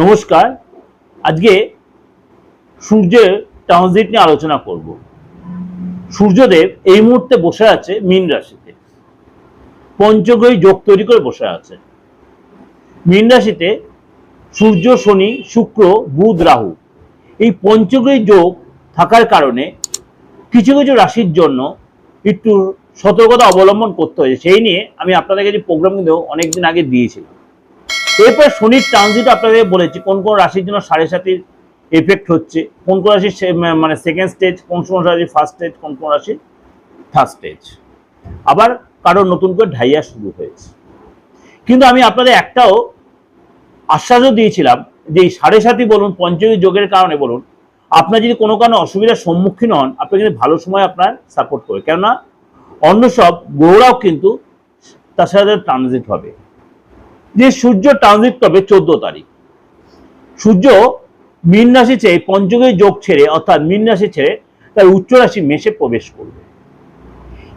নমস্কার। আজকে সূর্যের ট্রানজিট নিয়ে আলোচনা করব। সূর্যদেব এই মুহূর্তে বসে আছে মীন রাশিতে। পঞ্চগ্রহী যোগ তৈরি করে বসে আছে। মীন রাশিতে সূর্য, শনি, শুক্র, বুধ, রাহু এই পঞ্চগ্রহী যোগ থাকার কারণে কিছু কিছু রাশির জন্য একটু সতর্কতা অবলম্বন করতে হয়েছে। সেই নিয়ে আমি আপনাদের কাছে প্রোগ্রাম কিন্তু অনেকদিন আগে দিয়েছিলাম। এরপর শনির ট্রানজিট আপনাদের বলেছি, কোন কোন রাশির জন্য সাড়ে সাতির এফেক্ট হচ্ছে, কোন কোন রাশির মানে সেকেন্ড স্টেজ কোন কোন রাশির ফার্স্ট স্টেজ কোন কোন রাশির থার্ড স্টেজ আবার কারোর নতুন করে ঢাইয়া শুরু হয়েছে। কিন্তু আমি আপনাদের একটাও আশ্বাসও দিয়েছিলাম যে এই সাড়ে সাতি বলুন, পঞ্চমী যোগের কারণে বলুন, আপনার যদি কোনো কারণে অসুবিধার সম্মুখীন হন, আপনি কিন্তু ভালো সময় আপনার সাপোর্ট করবে কেননা অন্য সব গ্রহরাও কিন্তু তার সাথে ট্রানজিট হবে। যে সূর্য ট্রানজিট করবে চোদ্দ তারিখ। সূর্য মীন রাশি ছেড়ে পঞ্চমী যোগ ছেড়ে, অর্থাৎ মীন রাশি ছেড়ে তার উচ্চ রাশি মেষে প্রবেশ করবে।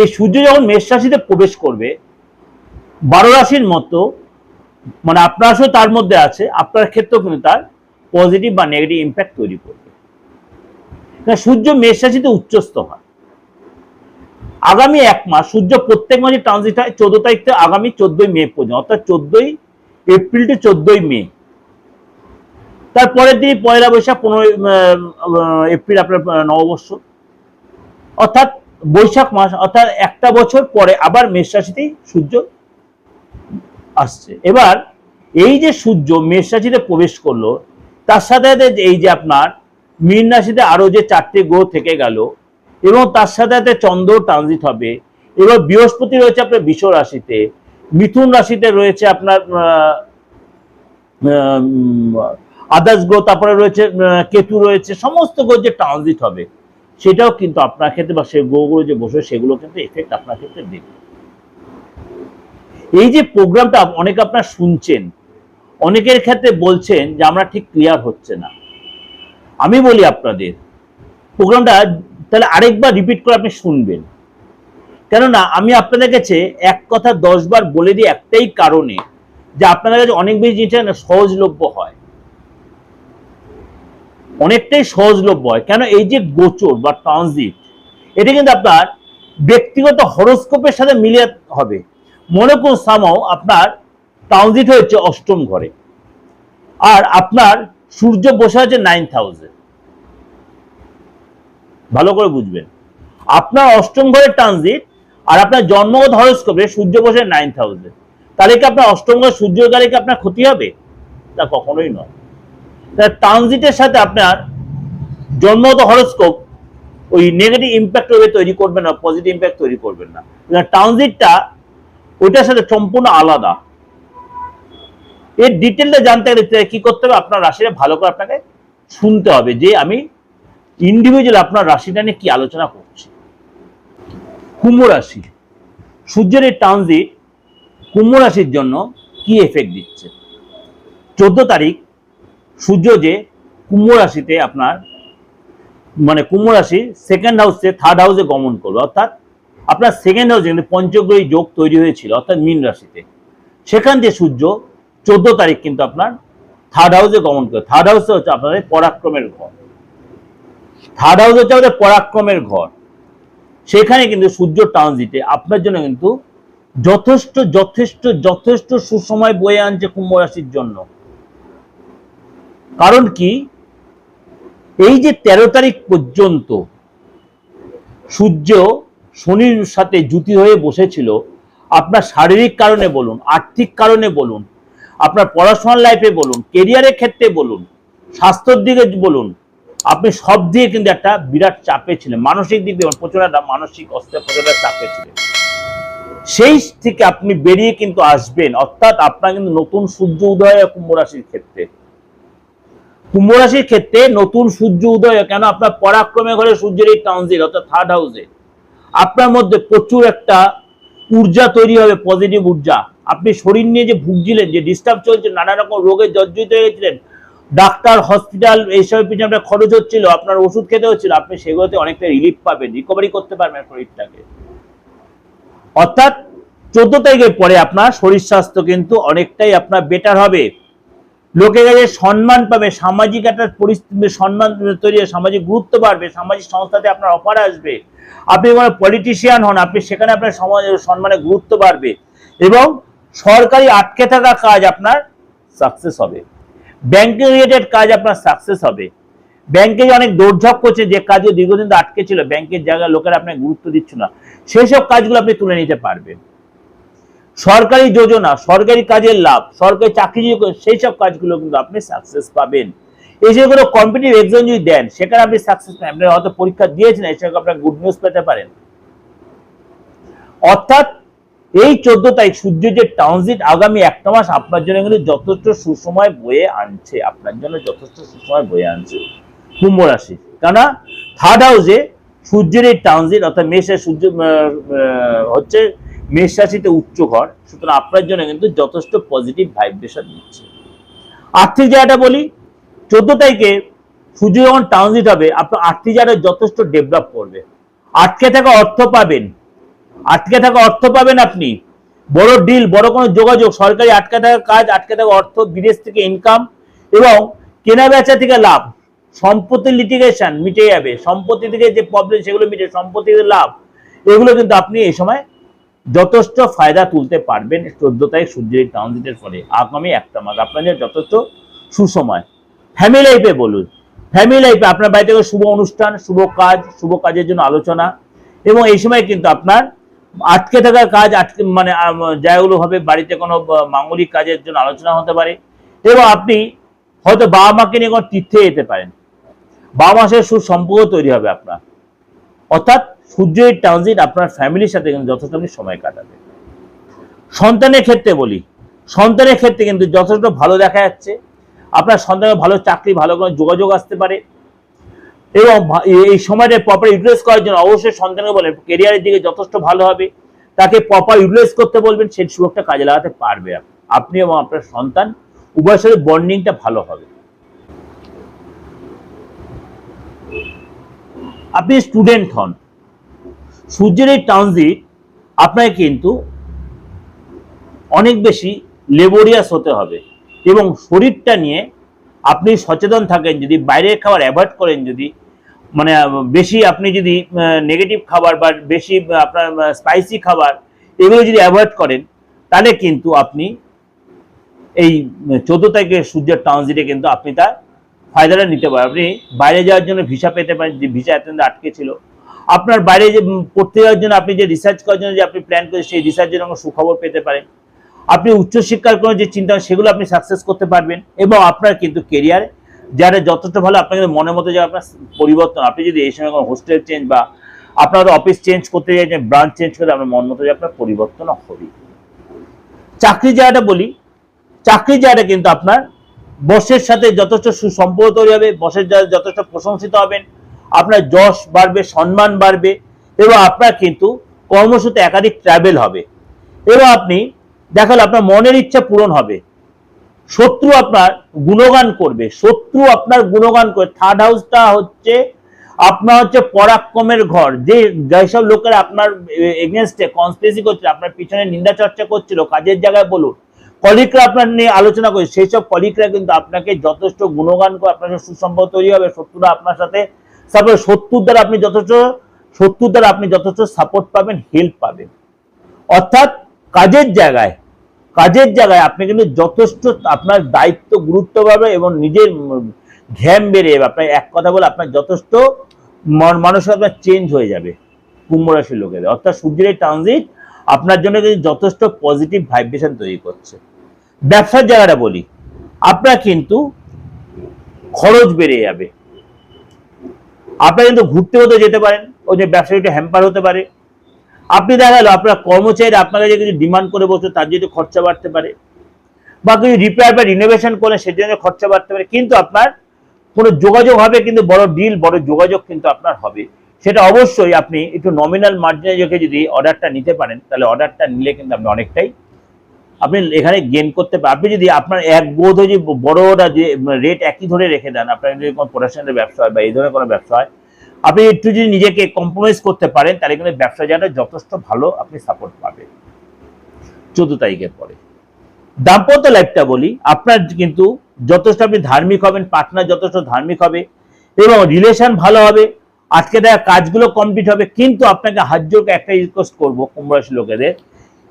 এই সূর্য যখন মেষ রাশিতে প্রবেশ করবে, বারো রাশির মতো মানে আপনার তার মধ্যে আছে, আপনার ক্ষেত্রেও কিন্তু তার পজিটিভ বা নেগেটিভ ইম্প্যাক্ট তৈরি করবে। সূর্য মেষ রাশিতে উচ্চস্থ হয়। আগামী এক মাস, সূর্য প্রত্যেক মাসে ট্রানজিট হয় চোদ্দ তারিখ থেকে আগামী চোদ্দই মে পর্যন্ত, অর্থাৎ চোদ্দই এপ্রিল টু চোদ্দই মে। তারপরের দিন পয়লা বৈশাখ পনেরোই এপ্রিল আপনার নববর্ষ। অর্থাৎ বৈশাখ মাস, অর্থাৎ একটা বছর পরে আবার মেষ রাশিতেই সূর্য আসছে। এবার এই যে সূর্য মেষ রাশিতে প্রবেশ করল, তার সাথে সাথে এই যে আপনার মীন রাশিতে আরও যে চারটে গ্রহ থেকে গেল এবং তার সাথে সাথে চন্দ্র ট্রানজিট হবে। এবং বৃহস্পতি রয়েছে আপনার বিষ রাশিতে। মিথুন রাশিতে রয়েছে আপনার আদার্স গ্রহ, তারপরে রয়েছে কেতু রয়েছে, সমস্ত গ্রহ যে ট্রানজিট হবে, সেটাও কিন্তু আপনার ক্ষেত্রে বা সেই গ্রহগুলো যে বসে সেগুলো কিন্তু এফেক্ট আপনার ক্ষেত্রে দেবে। এই যে প্রোগ্রামটা অনেক আপনার শুনছেন, অনেকের ক্ষেত্রে বলছেন যে আমরা ঠিক ক্লিয়ার হচ্ছে না। আমি বলি আপনাদের প্রোগ্রামটা তাহলে আরেকবার রিপিট করে আপনি শুনবেন। কেননা আমি আপনাদের কাছে এক কথা দশ বার বলে দিই একটাই কারণে যে আপনাদের কাছে অনেক বেশি জিনিসটা না, সহজলভ্য হয়। অনেকটাই সহজলভ্য হয়। কেন এই যে গোচর বা ট্রানজিট এটা কিন্তু আপনার ব্যক্তিগত হরস্কোপের সাথে মিলিয়ে হবে। মনে করুন সামাও আপনার ট্রানজিট হয়েছে অষ্টম ঘরে, আর আপনার সূর্য বসে আছে নাইন থাউজেন্ড ভালো করে বুঝবেন। আপনার অষ্টম ঘরের ট্রানজিট আর আপনার জন্মগত হরস্কোপে সূর্য বসে নাইন থাউজেন্ড তাহলে কি আপনার অষ্টম ঘর সূর্য গেলে কি আপনার ক্ষতি হবে? তা কখনোই নয়। তাহলে ট্রানজিটের সাথে আপনার জন্মগত হরস্কোপ ওই নেগেটিভ ইম্প্যাক্ট ওইভাবে তৈরি করবেন না পজিটিভ ইম্প্যাক্ট তৈরি করবেন না। ট্রানজিটটা ওইটার সাথে সম্পূর্ণ আলাদা। এর ডিটেলটা জানতে গেলে কি করতে হবে? আপনার রাশিটা ভালো করে আপনাকে শুনতে হবে যে আমি ইন্ডিভিজুয়াল আপনার রাশিটা নিয়ে কি আলোচনা করছি? কুম্ভ রাশি। সূর্যের এই ট্রানজিট কুম্ভ রাশির জন্য কি এফেক্ট দিচ্ছে? চোদ্দ তারিখ সূর্য যে কুম্ভ রাশিতে আপনার মানে কুম্ভ রাশি সেকেন্ড হাউসে থার্ড হাউসে গমন করবে। অর্থাৎ আপনার সেকেন্ড হাউসে কিন্তু পঞ্চগ্রহী যোগ তৈরি হয়েছিল, অর্থাৎ মীন রাশিতে। সেখান দিয়ে সূর্য চোদ্দ তারিখ কিন্তু আপনার থার্ড হাউসে গমন করে থার্ড হাউসে হচ্ছে আপনাদের পরাক্রমের ঘর। থার্ড হাউস হচ্ছে আমাদের পরাক্রমের ঘর। সেখানে কিন্তু সূর্য ট্রানজিটে আপনার জন্য কিন্তু যথেষ্ট যথেষ্ট যথেষ্ট সুসময় বয়ে আনছে কুম্ভ রাশির জন্য। কারণ কি? এই যে তেরো তারিখ পর্যন্ত সূর্য শনির সাথে জুতি হয়ে বসেছিল, আপনার শারীরিক কারণে বলুন, আর্থিক কারণে বলুন, আপনার পড়াশোনার লাইফে বলুন কেরিয়ারের ক্ষেত্রে বলুন, স্বাস্থ্যের দিকে বলুন আপনি সব দিয়ে কিন্তু একটা বিরাট চাপে ছিলেন। মানসিক দিক দিয়ে প্রচুর একটা মানসিক অস্থির প্রচুর চাপে ছিলেন। সেই থেকে আপনি বেরিয়ে কিন্তু আসবেন। অর্থাৎ আপনার কিন্তু নতুন সূর্য উদয় কুম্ভ রাশির ক্ষেত্রে। কুম্ভ রাশির ক্ষেত্রে নতুন সূর্য উদয় কেন? আপনার পরাক্রমে ঘরে সূর্যের এই ট্রানজিট অর্থাৎ থার্ড হাউসে আপনার মধ্যে প্রচুর একটা ঊর্জা তৈরি হবে পজিটিভ ঊর্জা। আপনি শরীর নিয়ে যে ভুগছিলেন, যে ডিস্টার্ব চলছে, নানা রকম রোগে জর্জরিত হয়ে গেছিলেন ডাক্তার, হসপিটাল এইসবের পিছনে আপনার খরচ হচ্ছিল, আপনার ওষুধ খেতে হচ্ছিল, আপনি সেগুলোতে অনেকটা রিলিফ পাবেন রিকভারি করতে পারবেন শরীরটাকে। অর্থাৎ চোদ্দ তারিখের পরে আপনার শরীর স্বাস্থ্য কিন্তু অনেকটাই আপনার বেটার হবে। লোকের কাছে সম্মান পাবে, সামাজিক একটা পরিস্থিতি সম্মান তৈরি সামাজিক গুরুত্ব বাড়বে, সামাজিক সংস্থাতে আপনার অফার আসবে। আপনি কোনো পলিটিশিয়ান হন, আপনি সেখানে আপনার সমাজ সম্মানের গুরুত্ব বাড়বে এবং সরকারি আটকে থাকা কাজ আপনার সাকসেস হবে। ব্যাংকিং রিলেটেড কাজ আপনার সাকসেস হবে। ব্যাংকে যে অনেক দৌড়ঝাঁপ করছে, যে কাজও দীর্ঘদিন আটকে ছিল ব্যাংকের জায়গায় লোকেরা আপনাকে গুরুত্ব দিচ্ছে না। সেই সব কাজগুলো আপনি তুলে নিতে পারবেন। সরকারি যোজনা, সরকারি কাজের লাভ, সরকারি চাকরি সেই সব কাজগুলো কিন্তু আপনি সাকসেস পাবেন। এই যে কোনো কম্পিটিভ এক্সাম যদি দেন, সেখানে আপনি সাকসেস পাবেন। আপনি হয়তো পরীক্ষা দিয়েছেন, এর সঙ্গে আপনার গুড নিউজ পেতে পারেন। অর্থাৎ এই চোদ্দ তারিখ সূর্য যে ট্রানজিট আগামী একটা মাস আপনার জন্য কিন্তু যথেষ্ট সুসময় বয়ে আনছে। আপনার জন্য যথেষ্ট সুসময় বয়ে আনছে। কুম্ভ রাশি। কেননা থার্ড হাউসে সূর্যের এই ট্রানজিট অর্থাৎ মেষের সূর্য হচ্ছে মেষ রাশিতে উচ্চ ঘর। সুতরাং আপনার জন্য কিন্তু যথেষ্ট পজিটিভ ভাইব্রেশন দিচ্ছে। আর্থিক জায়গাটা বলি, চোদ্দ তারিখে সূর্য যখন ট্রানজিট হবে, আপনার আর্থিক জায়গাটা যথেষ্ট ডেভেলপ করবে। আটকে থাকা অর্থ পাবেন। আটকে থাকা অর্থ পাবেন আপনি। বড় ডিল বড় কোনো যোগাযোগ, সরকারি আটকে থাকা কাজ, আটকে থাকা অর্থ, বিদেশ থেকে ইনকাম এবং কেনা বেচা থেকে লাভ। সম্পত্তি লিটিগেশন মিটে যাবে। সম্পত্তি থেকে যে প্রবলেম সেগুলো মিটে, সম্পত্তি থেকে লাভ। এগুলো কিন্তু আপনি এই সময় যথেষ্ট ফায়দা তুলতে পারবেন চোদ্দ তারিখ সূর্যের ট্রানজিটের ফলে। আগামী একটা মাস আপনার জন্য যথেষ্ট সুসময়। ফ্যামিলি লাইফে বলুন। ফ্যামিলি লাইফে আপনার বাড়িতে কোনো শুভ অনুষ্ঠান, শুভ কাজ, শুভ কাজের জন্য আলোচনা এবং এই সময় কিন্তু আপনার আটকে থাকা কাজ আটকে মানে জায়গাগুলো হবে, বাড়িতে কোনো মাঙ্গলিক কাজের জন্য আলোচনা হতে পারে। এবং আপনি হয়তো বাবা মাকে নিয়ে কোনো তীর্থে যেতে পারেন। বাবা মার সাথে সুসম্পর্ক তৈরি হবে আপনার। অর্থাৎ সূর্যের ট্রানজিট আপনার ফ্যামিলির সাথে কিন্তু যথেষ্ট আপনি সময় কাটাবে। সন্তানের ক্ষেত্রে বলি, সন্তানের ক্ষেত্রে কিন্তু যথেষ্ট ভালো দেখা যাচ্ছে। আপনার সন্তানের ভালো চাকরি, ভালো কোনো যোগাযোগ আসতে পারে। এবং এই সময়টা প্রপার ইউটিলাইজ করার জন্য অবশ্যই সন্তানকে বলেন কেরিয়ারের দিকে যথেষ্ট ভালো হবে। তাকে প্রপার ইউটিলাইজ করতে বলবেন, সেই সুযোগটা কাজে লাগাতে পারবে আপনি। এবং আপনার সন্তান, উভয়ের সাথে বন্ডিংটা ভালো হবে। আপনি স্টুডেন্ট হন। সূর্যের এই ট্রানজিট আপনাকে কিন্তু অনেক বেশি লেবোরিয়াস হতে হবে এবং শরীরটা নিয়ে আপনি সচেতন থাকেন, যদি বাইরের খাবার অ্যাভয়েড করেন যদি মানে বেশি আপনি যদি নেগেটিভ খাবার বা বেশি আপনার স্পাইসি খাবার এগুলো যদি অ্যাভয়েড করেন, তাহলে কিন্তু আপনি এই চোদ্দ তারিখে সূর্যের ট্রানজিটে কিন্তু আপনি তার ফায়দাটা নিতে পারেন। আপনি বাইরে যাওয়ার জন্য ভিসা পেতে পারেন, যে ভিসা এতদিন আটকে ছিল। আপনার বাইরে যে পড়তে যাওয়ার জন্য আপনি যে রিসার্চ করার জন্য যে আপনি প্ল্যান করেন সেই রিসার্চের জন্য সুখবর পেতে পারেন। আপনি উচ্চশিক্ষার কোনো যে চিন্তা, সেগুলো আপনি সাকসেস করতে পারবেন এবং আপনার কিন্তু কেরিয়ার যারা যথেষ্ট ভালো, আপনার কিন্তু মনের মতো যে আপনার পরিবর্তন, আপনি যদি এই সময় কোনো হোস্টেল চেঞ্জ বা আপনার অফিস চেঞ্জ করতে চাইছেন ব্রাঞ্চ চেঞ্জ করতে আপনার মন মতো যে আপনার পরিবর্তন হবে। চাকরি জায়গাটা বলি, চাকরি জায়গাটা কিন্তু আপনার বসের সাথে যথেষ্ট সুসম্পর্ক তৈরি হবে, বসের যথেষ্ট প্রশংসিত হবেন, আপনার যশ বাড়বে, সম্মান বাড়বে এবং আপনার কিন্তু কর্মসূত্রে একাধিক ট্রাভেল হবে। এবং আপনি দেখাল আপনার মনের ইচ্ছা পূরণ হবে। শত্রু আপনার গুণগান করবে। শত্রু আপনার গুণগান করবে। থার্ড হাউসটা হচ্ছে, আপনার হচ্ছে পরাক্রমের ঘর। যে, যেসব লোকেরা আপনার এগেনস্টে কনস্পিরেসি করছিল, আপনার পিছনে নিন্দা চর্চা করছিল, কাজের জায়গায় বলুন কলিকরা আপনার নিয়ে আলোচনা করে সেই সব কলিকরা কিন্তু আপনাকে যথেষ্ট গুণগান করে, আপনার সাথে সুসম্পর্ক তৈরি হবে, শত্রুরা আপনার সাথে তারপরে শত্রুর দ্বারা আপনি যথেষ্ট, শত্রুর দ্বারা আপনি যথেষ্ট সাপোর্ট পাবেন হেল্প পাবেন। অর্থাৎ কাজের জায়গায় কাজের জায়গায় আপনি কিন্তু যথেষ্ট আপনার দায়িত্ব গুরুত্ব পাবে এবং নিজের ঘ্যাম বেড়ে যাবে। আপনার এক কথা বলে আপনার যথেষ্ট মন- মানসিক আপনার চেঞ্জ হয়ে যাবে কুম্ভ রাশির লোকেদের। অর্থাৎ সূর্যের এই ট্রানজিট আপনার জন্য কিন্তু যথেষ্ট পজিটিভ ভাইব্রেশন তৈরি করছে। ব্যবসার জায়গাটা বলি, আপনার কিন্তু খরচ বেড়ে যাবে। আপনার কিন্তু ঘুরতে হতে যেতে পারেন, ওই যে ব্যবসা একটু হ্যাম্পার হতে পারে। আপনি দেখা গেল আপনার কর্মচারী আপনাকে যে কিছু ডিমান্ড করে বসে তার জন্য খরচা বাড়তে পারে, বা কিছু রিপেয়ার বা রিনোভেশন করে সেটার জন্য খরচা বাড়তে পারে, কিন্তু আপনার কোনো যোগাযোগ হবে, কিন্তু বড় ডিল বড় যোগাযোগ কিন্তু আপনার হবে। সেটা অবশ্যই আপনি একটু নমিনাল মার্জিনে রেখে যদি অর্ডারটা নিতে পারেন, তাহলে অর্ডারটা নিলে কিন্তু আপনি অনেকটাই আপনি এখানে গেন করতে পারেন আপনি যদি আপনার এক বোধ হয়ে যে বড়রা যে রেট একই ধরে রেখে দেন, আপনার যদি কোনো প্রোডাকশনের ব্যবসা হয় বা এই ধরনের কোনো ব্যবসা হয় আপনি একটু যদি নিজেকে কম্প্রোমাইজ করতে পারেন, তাহলে কিন্তু ব্যবসা জায়গাটা যথেষ্ট ভালো আপনি সাপোর্ট পাবেন। চোদ্দ তারিখের পরে। দাম্পত্য লাইফটা বলি, আপনার কিন্তু যথেষ্ট আপনি ধার্মিক হবেন পার্টনার যথেষ্ট ধার্মিক হবে, এবং রিলেশন ভালো হবে, আজকে দেওয়া কাজগুলো কমপ্লিট হবে, কিন্তু আপনাকে হাত জোরকে একটা রিকোয়েস্ট করব কুম্ভরাশি লোকেদের।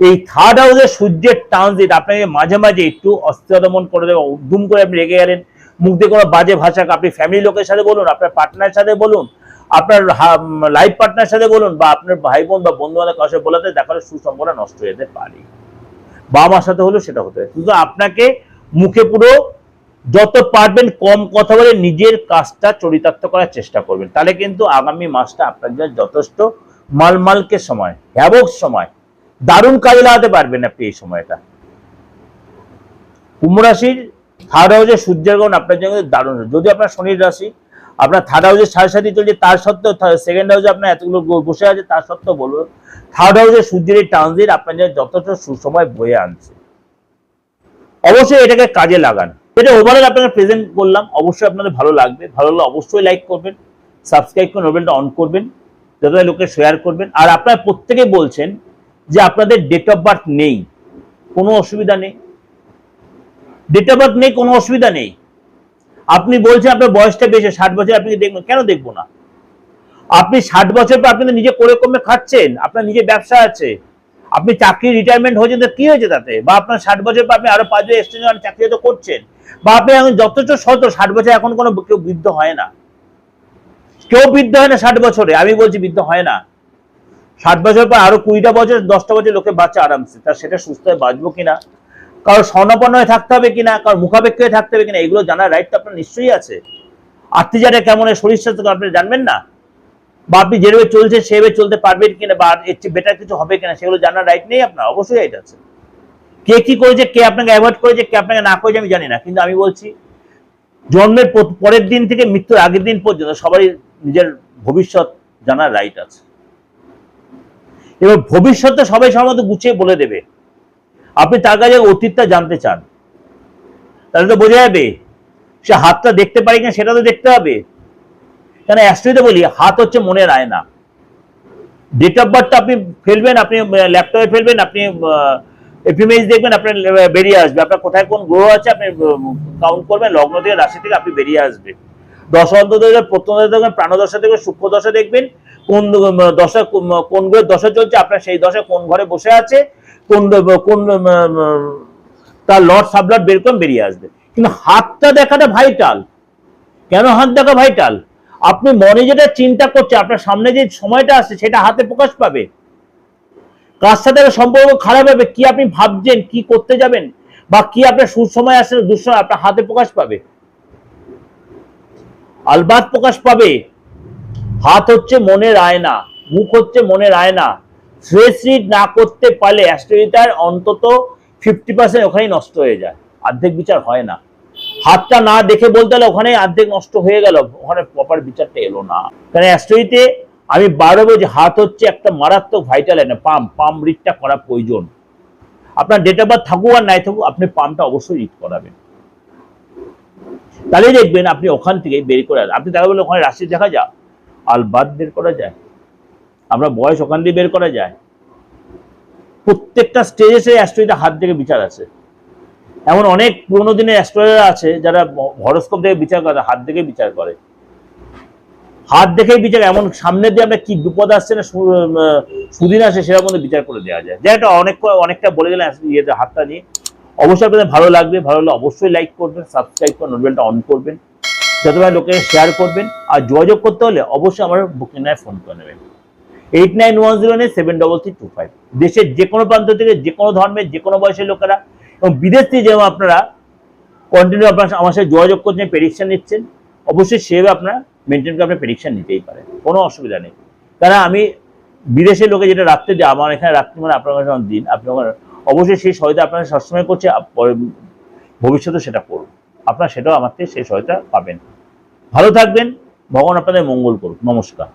এই থার্ড হাউসে সূর্যের ট্রানজিট আপনাকে মাঝে মাঝে একটু অস্থিরমন করে দেবে দুম করে আপনি রেগে গেলেন, মুখ দিয়ে কোনো বাজে ভাষাকে আপনি ফ্যামিলি লোকের সাথে বলুন, আপনার পার্টনারের সাথে বলুন আপনার লাইফ পার্টনার সাথে বলুন বা আপনার ভাই বোন বা বন্ধু বান্ধব কাছে বলাতে দেখালে সুসম্পর্ক নষ্ট হয়ে যেতে পারে। বাবা মার সাথে হলেও সেটা হতে কিন্তু আপনাকে মুখে পুরো যত পারবেন কম কথা বলে নিজের কাজটা চরিতার্থ করার চেষ্টা করবেন। তাহলে কিন্তু আগামী মাসটা আপনার জন্য যথেষ্ট মালমালকে সময়, হ্যাবক সময়, দারুণ কাজে লাগাতে পারবেন আপনি এই সময়টা। কুম্ভ রাশির থার্ড হাউসে সূর্যের গ্রহণ আপনার জন্য দারুণ। যদি আপনার শনির রাশি আপনার থার্ড হাউসের সাড়ে সাথে চলছে, তার সত্ত্বেও সেকেন্ড হাউসে আপনার এতগুলো বসে আছে, তার সত্ত্বেও বলব থার্ড হাউসে সূর্যের এই ট্রানজিট আপনার জন্য যথেষ্ট সুসময় বয়ে আনছে। অবশ্যই এটাকে কাজে লাগান। এটা ওভারঅল আপনাকে প্রেজেন্ট করলাম, অবশ্যই আপনাদের ভালো লাগবে। ভালো লাগলে অবশ্যই লাইক করবেন সাবস্ক্রাইব করে নোবেলটা অন করবেন যতটা লোকে শেয়ার করবেন। আর আপনারা প্রত্যেকে বলছেন যে আপনাদের ডেট অফ বার্থ নেই, কোনো অসুবিধা নেই। ডেট অফ বার্থ নেই, কোনো অসুবিধা নেই। আপনি বলছেন আপনার বয়সটা বেশি, ষাট বছর আপনি দেখবেন? কেন দেখব না? আপনি ষাট বছর পর আপনি নিজে করে কমে খাচ্ছেন, আপনার নিজে ব্যবসা আছে। আপনি চাকরি রিটায়ারমেন্ট হয়েছেন, তো কি হয়েছে তাতে? বা আপনার ষাট বছর পর আপনি আরও পাঁচ বছর এক্সটেনশন চাকরি তো করছেন। বা আপনি এখন যথেষ্ট শত ষাট বছর এখন কোনো কেউ বৃদ্ধ হয় না। কেউ বৃদ্ধ হয় না ষাট বছরে, আমি বলছি বৃদ্ধ হয় না। ষাট বছর পর আরও কুড়িটা বছর, দশটা বছর লোকে বাচ্চা আরামসে তার সেটা সুস্থ হয়ে বাঁচবো কিনা? কারও স্বর্ণপন্ন হয়ে থাকতে হবে কিনা কারও মুখাপেক্ষ হয়ে থাকতে হবে কিনা, এগুলো জানার রাইট তো আপনার নিশ্চয়ই আছে। আত্মীয়জাটা কেমন শরীর স্বাস্থ্য আপনি জানবেন না? বা আপনি যেভাবে চলছে সেভাবে চলতে পারবেন কিনা, বা এর চেয়ে বেটার কিছু হবে কিনা, সেগুলো জানার রাইট নেই আপনার, অবশ্যই রাইট আছে। কে কি করেছে, কে আপনাকে অ্যাভয়েড করেছে, কে আপনাকে না করেছে, আমি জানি না, কিন্তু আমি বলছি, জন্মের পরের দিন থেকে মৃত্যুর আগের দিন পর্যন্ত সবারই নিজের ভবিষ্যৎ জানার রাইট আছে। এবার ভবিষ্যতে সবাই সবার মতো গুছিয়ে বলে দেবে। আপনি তার কাছে অতীতটা জানতে চান। তাহলে তো বোঝা যাবে, সে হাতটা দেখতে পারি কিনা সেটা তো দেখতে হবে। কেন অ্যাস্ট্রোতে বলি, হাত হচ্ছে মনের আয়না। ডেট অফ বার্থটা আপনি ফেলবেন, আপনি ল্যাপটপে ফেলবেন, আপনি এফএমএস দেখবেন, আপনার বেরিয়ে আসবে। আপনার কোথায় কোন গ্রহ আছে, আপনি কাউন্ট করবেন, লগ্ন থেকে, রাশি থেকে আপনি বেরিয়ে আসবে। দশ অন্তত প্রথম দেখবেন প্রাণদশা থেকে, সূক্ষ্ম দশা দেখবেন। কোন দশা কোন গ্রহের দশা চলছে, আপনার সেই দশা কোন ঘরে বসে আছে কোন কোন তার লর্ড সাবলট বের করে বেরিয়ে আসবে। কিন্তু হাতটা দেখাটা ভাইটাল কেন হাত দেখা ভাইটাল আপনি মনে যেটা চিন্তা করছে, আপনার সামনে যে সময়টা আসছে সেটা হাতে প্রকাশ পাবে। কার সাথে সম্পর্ক খারাপ হবে, কি আপনি ভাবছেন, কি করতে যাবেন, বা কি আপনার সুসময় আসছে দুঃসময় আপনার হাতে প্রকাশ পাবে। আলবাত প্রকাশ পাবে। হাত হচ্ছে মনের আয়না, মুখ হচ্ছে মনের আয়না। ফ্রেশ রিড না করতে পারলে অ্যাস্ট্রোইটার অন্তত ফিফটি পার্সেন্ট ওখানেই নষ্ট হয়ে যায়। অর্ধেক বিচার হয় না। হাতটা না দেখে বলতে হলে ওখানে অর্ধেক নষ্ট হয়ে গেল। ওখানে প্রপার বিচারটা এলো না। কারণ অ্যাস্ট্রোইতে আমি বারো বলছি হাত হচ্ছে একটা মারাত্মক ভাইটাল এনে পাম্প পাম্প রিডটা করা প্রয়োজন। আপনার ডেট অফ বার্থ থাকুক আর নাই থাকুক, আপনি পাম্পটা অবশ্যই রিড করাবেন। তাহলে দেখবেন আপনি ওখান থেকে বের করে। আপনি তাহলে বলে ওখানে রাশি দেখা যায়? আলবাদ বের করা যায়। আমরা বয়স ওখান দিয়ে বের করা যায়। প্রত্যেকটা স্টেজে সে অ্যাস্ট্রয়েডে হাত থেকে বিচার আছে এমন অনেক পুরোনো দিনের অ্যাস্ট্রয়েডার আছে যারা হরস্কোপ থেকে বিচার করে, হাত দেখে বিচার করে। হাত দেখেই বিচার, এমন সামনে দিয়ে আমরা কি বিপদ আসছে না সুদিন আসে মধ্যে বিচার করে দেওয়া যায়। যেটা অনেক, অনেকটা বলে গেলেন ইয়েতে হাতটা নিয়ে। অবশ্যই আপনাদের ভালো লাগবে, ভালো লাগলে অবশ্যই লাইক করবেন সাবস্ক্রাইব করে নোটবেলটা অন করবেন। যতবার লোকে শেয়ার করবেন। আর যোগাযোগ করতে হলে অবশ্যই আমার বুকিং ফোন করে নেবেন। Eight nine one zero nine seven double three two five দেশের যে কোনো প্রান্ত থেকে যে কোনো ধর্মের যে কোনো বয়সের লোকেরা এবং বিদেশ থেকে যেমন আপনারা কন্টিনিউ আপনার আমার সাথে যোগাযোগ করছেন প্রেডিকশন নিচ্ছেন, অবশ্যই সেভাবে আপনারা মেনটেন করে আপনার প্রেডিকশন নিতেই পারেন। কোনো অসুবিধা নেই। কারণ আমি বিদেশের লোকে যেটা রাখতে দিই আমার এখানে রাখতে মানে আপনার কাছে দিন, আপনি অবশ্যই সেই সহায়তা আপনারা সবসময় করছে ভবিষ্যতে সেটা করুন। আপনারা সেটাও আমার থেকে সেই সহায়তা পাবেন। ভালো থাকবেন, ভগবান আপনাদের মঙ্গল করুন নমস্কার।